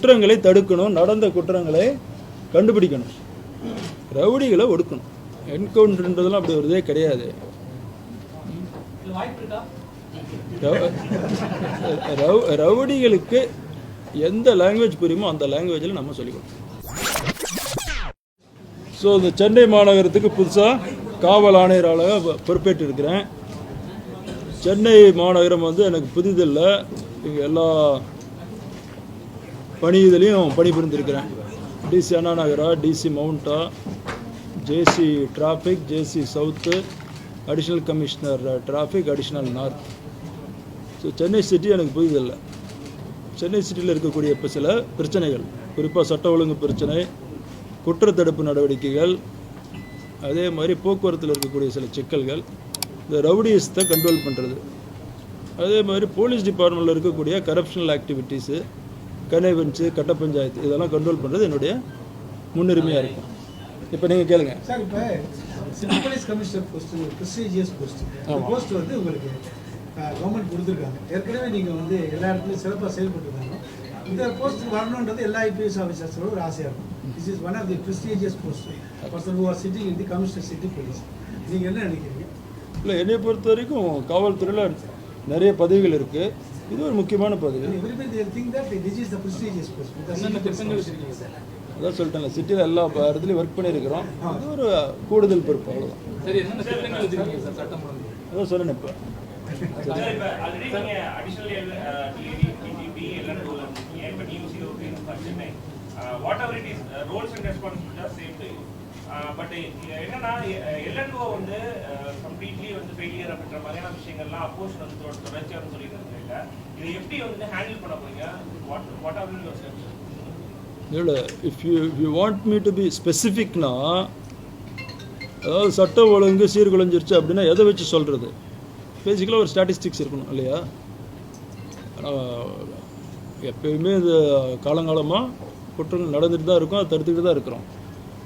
குற்றங்களை தடுக்கணும் நடந்த குற்றங்களை கண்டுபிடிக்கணும். ரவுடிகளை ஒடுக்கணும். என்கவுண்டர்ன்றதெல்லாம் அப்படி வருதே கிடையாது. ரவு- ரவு- ரவுடிகளுக்கு எந்த லாங்குவேஜ் புரியுமோ அந்த லாங்குவேஜில் நம்ம சொல்லிக் ஸோ இந்த சென்னை மாநகரத்துக்கு புதுசாக காவல் ஆணையராக பொ- பொறுப்பேற்று இருக்கிறேன். சென்னை மாநகரம் வந்து எனக்கு புதிதில்லை. இங்கே எல்லா பணி இதுலேயும் பணிபுரிந்திருக்கிறேன் DC Anna நகரா DC மவுண்டா JC traffic JC south additional commissioner traffic additional north. So Chennai city எனக்கு புரிதல்ல. சென்னை சிட்டியில் இருக்கக்கூடிய இப்போ சில பிரச்சனைகள். குறிப்பாக சட்ட ஒழுங்கு பிரச்சனை குற்றத்தடுப்பு நடவடிக்கைகள் அதே மாதிரி போக்குவரத்தில் இருக்கக்கூடிய சில சிக்கல்கள் இந்த ரவுடியஸ்த்தை கண்ட்ரோல் பண்ணுறது அதே மாதிரி போலீஸ் டிபார்ட்மெண்ட்டில் இருக்கக்கூடிய கரப்ஷனல் ஆக்டிவிட்டீஸு கனைவென்ஸு கட்ட பஞ்சாயத்து இதெல்லாம் கண்ட்ரோல் பண்ணுறது என்னுடைய முன்னுரிமையாக இருக்கும். இப்போ நீங்கள் கேளுங்க. சார் இப்போ city police commissioner post prestigious post post வந்து உங்களுக்கு கவர்மெண்ட் கொடுத்துருக்காங்க. ஏற்கனவே நீங்கள் வந்து எல்லா இடத்துலையும் சிறப்பாக செயல்பட்டுருக்காங்க. இந்த போஸ்ட் வரணுன்றது எல்லா ஐபிஎஸ் ஆஃபீஸர்ஸோட ஒரு ஆசையாக இருக்கும். This is one of the prestigious post person who are sitting in the commissioner city police நீங்கள் என்ன நினைக்கிறீங்க? இல்லை என்னை பொறுத்த வரைக்கும் காவல்துறையில் நிறைய பதவிகள் இருக்குது இது ஒரு முக்கியமான பதவி everybody think that this is the prestigious post அதான் சொல்லிட்டேன்ல சிட்டியில் எல்லா இடத்துலையும் ஒர்க் பண்ணியிருக்கிறோம். அது ஒரு கூடுதல் பொறுப்பு அவ்வளோதான் சரி என்னென்ன திட்டங்கள் வச்சிருக்கீங்க சார் சட்டம் ஒழுங்கு அதான் சொன்னேன் இப்போ. சார், இப்ப already நீங்க additional, uh, TAD, TTP but என்னன்னா எல்என்ஓ வந்து கம்ப்ளீட்லி வந்து ஃபெயிலியர் அப்படின்ற மாதிரியான விஷயங்கள்லாம் அப்போஸ் வந்து தொடர்ச்சியாக தொடர்ச்சியா வந்து சொல்லிட்டு இருக்காங்க இதை எப்படி வந்து ஹேண்டில் பண்ண போறீங்க? What what are you steps இல்லை if you you want me to be ஸ்பெசிஃபிக்னா அதாவது சட்ட ஒழுங்கு சீர்குலைஞ்சிருச்சு அப்படின்னா எதை வச்சு சொல்கிறது பேசிக்கலாக ஒரு ஸ்டாட்டிஸ்டிக்ஸ் இருக்கணும் இல்லையா? எப்பயுமே இது காலங்காலமாக குற்றங்கள் நடந்துட்டு தான் இருக்கும் அதை தடுத்துக்கிட்டு தான் இருக்கிறோம்.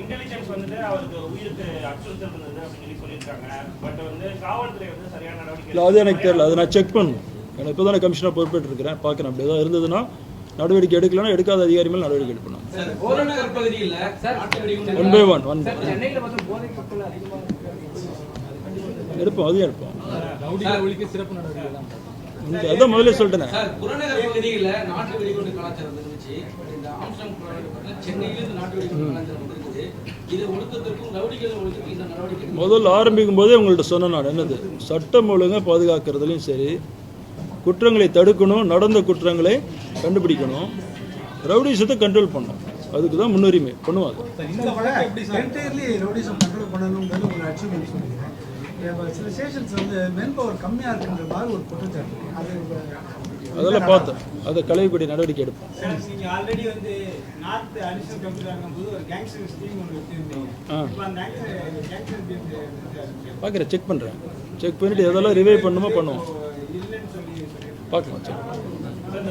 இன்டெலிஜென்ஸ் வந்துட்டு அவருக்கு உயிருக்கு அச்சுறுத்தல் இருந்தது அப்படின்னு சொல்லி சொல்லியிருக்காங்க. பட் வந்து காவல்துறை வந்து சரியான நடவடிக்கை இல்லை அது எனக்கு தெரியல. அதை நான் செக் பண்ணணும். எனக்கு இப்போ தானே கமிஷனர் பொறுப்பேற்று இருக்கிறேன் பார்க்குறேன். அப்படி ஏதாவது இருந்ததுன்னா நடவடிக்கை எடுக்கலைன்னா எடுக்காத அதிகாரி மேல் நடவடிக்கை எடுக்கணும். ஒன் பை ஒன் ஒன் எடுப்போம் அதையும் எடுப்போம். அதான் முதல்ல சொல்லிட்டேனே. சார் புறநகர் பகுதியில் நாட்டு வெடிகுண்டு கலாச்சாரம் இருந்துச்சு. இந்த ஆம்ஸ்டாங் புறநகர் சென்னையிலிருந்து நாட்டு வெடிகுண்டு கலாச்சாரம் இருக்குது இது ஒழுக்கத்திற்கும் ரவுடிகள் ஒழுக்கத்திற்கும் இந்த நடவடிக்கை முதல்ல ஆரம்பிக்கும் போதே உங்கள்ட்ட சொன்னேன் நான் என்னது? சட்டம் ஒழுங்கை பாதுகாக்கிறதுலையும் சரி குற்றங்களை தடுக்கணும் நடந்த குற்றங்களை கண்டுபிடிக்கணும் ரவுடிசத்தை கண்ட்ரோல் பண்ணணும். அதுக்கு தான் முன்னுரிமை பண்ணுவோம் சில ஸ்டேஷன்ஸ் வந்து மென் பவர் கம்மியாக இருக்குன்ற மாதிரி ஒரு குற்றச்சாட்டு அது அதெல்லாம் பார்த்தோம் அதை களையக்கூடிய நடவடிக்கை எடுப்போம் சார் நீங்க ஆல்ரெடி வந்து நார்த் அடிஷனல் இருக்கும்போது ஒரு கேங்ஸ்டர் டீம் ஒன்று வச்சிருந்தீங்க ஆ. இப்போ அந்த கேங்ஸ்டர் டீம் பார்க்குறேன் செக் பண்ணுறேன் செக் பண்ணிவிட்டு எதெல்லாம் ரிவைவ் பண்ணுமோ பண்ணுவோம். பார்க்கலாம் செக் இந்த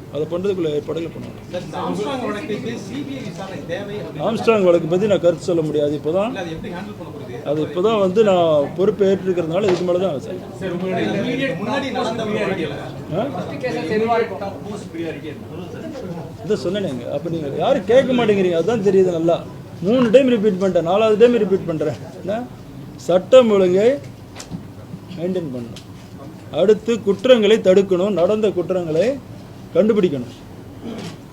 அதை பண்ணுறதுக்குள்ள ஏற்பாடுகள் பண்ணுவாங்க ஆம்ஸ்ட்ராங் வழக்கு பற்றி நான் கருத்து சொல்ல முடியாது இப்போ தான் அதை எப்படி ஹேண்டில் பண்ண போகுது அது இப்போ தான் வந்து நான் பொறுப்பு ஏற்றிருக்கிறதுனால இதுக்கு மேலே தான் சார் இதை சொன்னேங்க அப்போ நீங்கள் யாரும் கேட்க மாட்டேங்கிறீங்க. அதுதான் தெரியுது நல்லா. மூணு டைம் ரிப்பீட் பண்ணிட்டேன். நாலாவது டைம் ரிப்பீட் பண்ணுறேன் என்ன? சட்டம் ஒழுங்கை மெயின்டைன் பண்ணணும். அடுத்து குற்றங்களை தடுக்கணும். நடந்த குற்றங்களை கண்டுபிடிக்கணும்.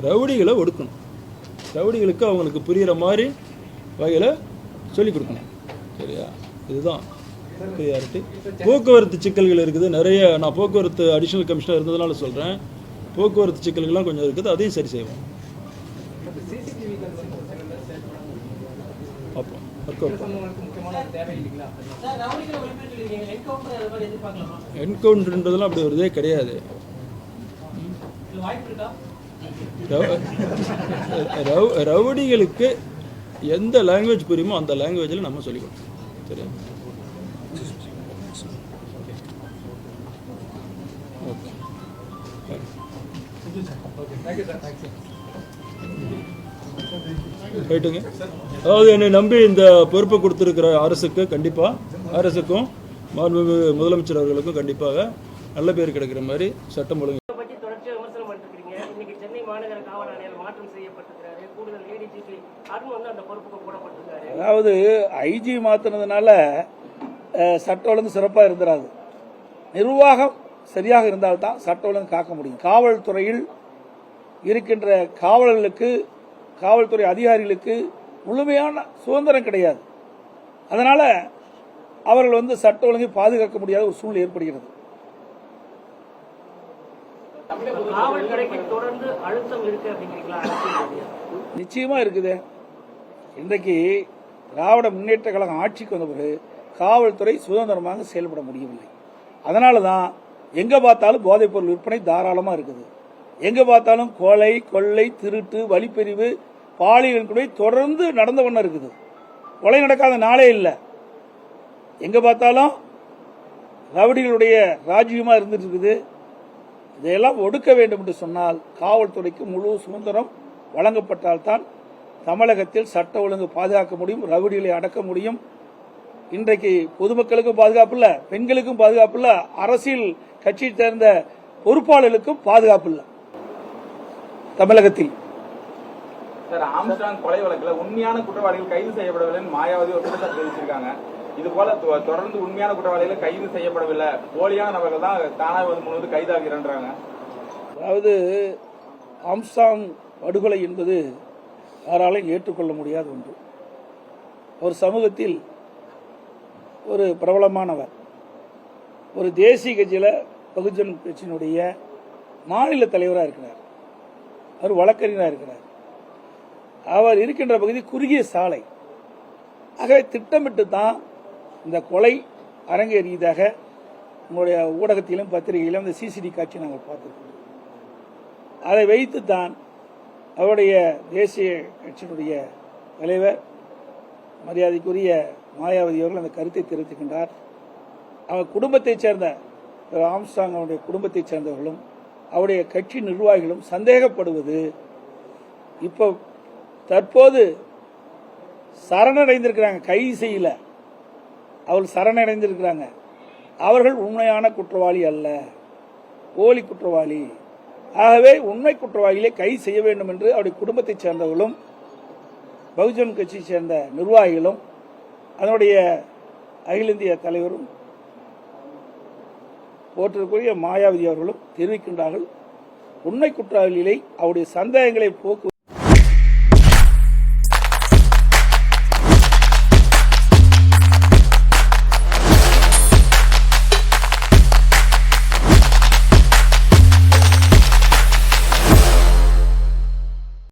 ரவுடிகளை ஒடுக்கணும். ரவுடிகளுக்கு அவங்களுக்கு புரிகிற மாதிரி வகையில் சொல்லிக் கொடுக்கணும். சரியா? இதுதான் ப்ரியாரிட்டி போக்குவரத்து சிக்கல்கள் இருக்குது. நிறைய நான் போக்குவரத்து அடிஷனல் கமிஷனர் இருந்ததுனால சொல்கிறேன் போக்குவரத்து சிக்கல்கள்லாம் கொஞ்சம் இருக்குது. அதையும் சரி செய்வோம். அப்போ ஒர்க் அவுட் என்கவுண்டர்ன்றதெல்லாம் அப்படி வருதே கிடையாது. ரவுடிகளுக்கு எந்த லாங்குவேஜ் புரியுமோ அந்த லாங்குவேஜில் நம்ம சொல்லிக் கொடுக்கணும் சரியா? ஓகே ரைட்டுங்க அதாவது என்னை நம்பி இந்த பொறுப்பை கொடுத்துருக்கிற அரசுக்கு கண்டிப்பாக அரசுக்கும் மாண்புமிகு முதலமைச்சர் அவர்களுக்கும் கண்டிப்பாக நல்ல பேர் கிடைக்கிற மாதிரி சட்டம் ஒழுங்கு இதை பற்றி தொடர்ச்சியாக விமர்சனம் பண்ணிருக்கீங்க இன்னைக்கு சென்னை மாநகர காவல் ஆணையர் மாற்றம் செய்யப்பட்டிருக்கிறாரு கூடுதல் ஏடிஜிபி அருண் வந்து அந்த பொறுப்புக்கு போடப்பட்டிருக்காரு அதாவது ஐஜி மாற்றினதுனால சட்ட ஒழுங்கு சிறப்பாக இருந்துராது. நிர்வாகம் சரியாக இருந்தால்தான் சட்ட ஒழுங்கு காக்க முடியும். காவல்துறையில் இருக்கின்ற காவலர்களுக்கு காவல்துறை அதிகாரிகளுக்கு முழுமையான சுதந்திரம் கிடையாது. அதனால அவர்கள் வந்து சட்ட ஒழுங்கை பாதுகாக்க முடியாத ஒரு சூழ்நிலை ஏற்படுகிறது? நிச்சயமா இருக்குது. இன்றைக்கு திராவிட முன்னேற்ற கழகம் ஆட்சிக்கு வந்த பிறகு காவல்துறை சுதந்திரமாக செயல்பட முடியவில்லை. அதனால தான் எங்கே பார்த்தாலும் போதைப்பொருள் விற்பனை தாராளமாக இருக்குது. எங்கே பார்த்தாலும் கொலை கொள்ளை திருட்டு வழிப்பறிவு பாலியல் கூட தொடர்ந்து நடந்த ஒண்ணு இருக்குது. கொலை நடக்காத நாளே இல்லை. எங்கே பார்த்தாலும் ரவுடிகளுடைய ராஜ்யமாக இருந்துட்டு இருக்குது. இதையெல்லாம் ஒடுக்க வேண்டும் என்று சொன்னால் காவல்துறைக்கு முழு சுதந்திரம் வழங்கப்பட்டால்தான் தமிழகத்தில் சட்ட ஒழுங்கு பாதுகாக்க முடியும் ரவுடிகளை அடக்க முடியும். இன்றைக்கு பொதுமக்களுக்கும் பாதுகாப்பு இல்ல பெண்களுக்கும் பாதுகாப்பு இல்ல அரசியல் கட்சியை சேர்ந்த பொறுப்பாளர்களுக்கும் பாதுகாப்பு இல்ல. தமிழகத்தில். ஆம்ஸ்டாங் கொலை வழக்குல உண்மையான குற்றவாளிகள் கைது செய்யப்படவில்லைன்னு மாயாவதி ஒரு குற்றச்சாட்டு தெரிவிச்சிருக்காங்க. இது போல தொடர்ந்து உண்மையான குற்றவாளிகள் கைது செய்யப்படவில்லை. போலியான நபர்கள் தான் தானாக வந்து முழுவதும் கைதாகிறான்றாங்க. அதாவது ஆம்சாங் படுகொலை என்பது யாராலும் ஏற்றுக்கொள்ள முடியாத ஒன்று. ஒரு சமூகத்தில் ஒரு பிரபலமானவர் ஒரு தேசிய கட்சியில் பகுஜன் கட்சியினுடைய மாநில தலைவராக இருக்கிறார். அவர் வழக்கறிஞராக இருக்கிறார். அவர் இருக்கின்ற பகுதி குறுகிய சாலை. ஆகவே திட்டமிட்டு தான் இந்த கொலை அரங்கேறியதாக உங்களுடைய ஊடகத்திலும் பத்திரிகையிலும் இந்த சிசிடி காட்சி நாங்கள் பார்த்துருக்கோம் அதை வைத்து தான் அவருடைய தேசிய கட்சியினுடைய தலைவர் மரியாதைக்குரிய மாயாவதி அவர்கள் அந்த கருத்தை தெரிவித்துக்கின்றார். அவர் குடும்பத்தைச் சேர்ந்த திரு ஆம்ஸ்டாங் அவருடைய குடும்பத்தைச் சேர்ந்தவர்களும் அவருடைய கட்சி நிர்வாகிகளும் சந்தேகப்படுவது இப்போ தற்போது சரணடைந்திருக்கிறாங்க. கைது செய்யல அவர்கள் சரணடைந்திருக்கிறாங்க. அவர்கள் உண்மையான குற்றவாளி அல்ல போலி குற்றவாளி. ஆகவே உண்மை குற்றவாளிகளை கைது செய்ய வேண்டும் என்று அவருடைய குடும்பத்தைச் சேர்ந்தவர்களும் பகுஜன் கட்சியை சேர்ந்த நிர்வாகிகளும் அதனுடைய அகில இந்திய தலைவரும் போற்றிருக்கூடிய மாயாவதி அவர்களும் தெரிவிக்கின்றார்கள். உண்மை குற்றவாளிகளை அவருடைய சந்தேகங்களை போக்கு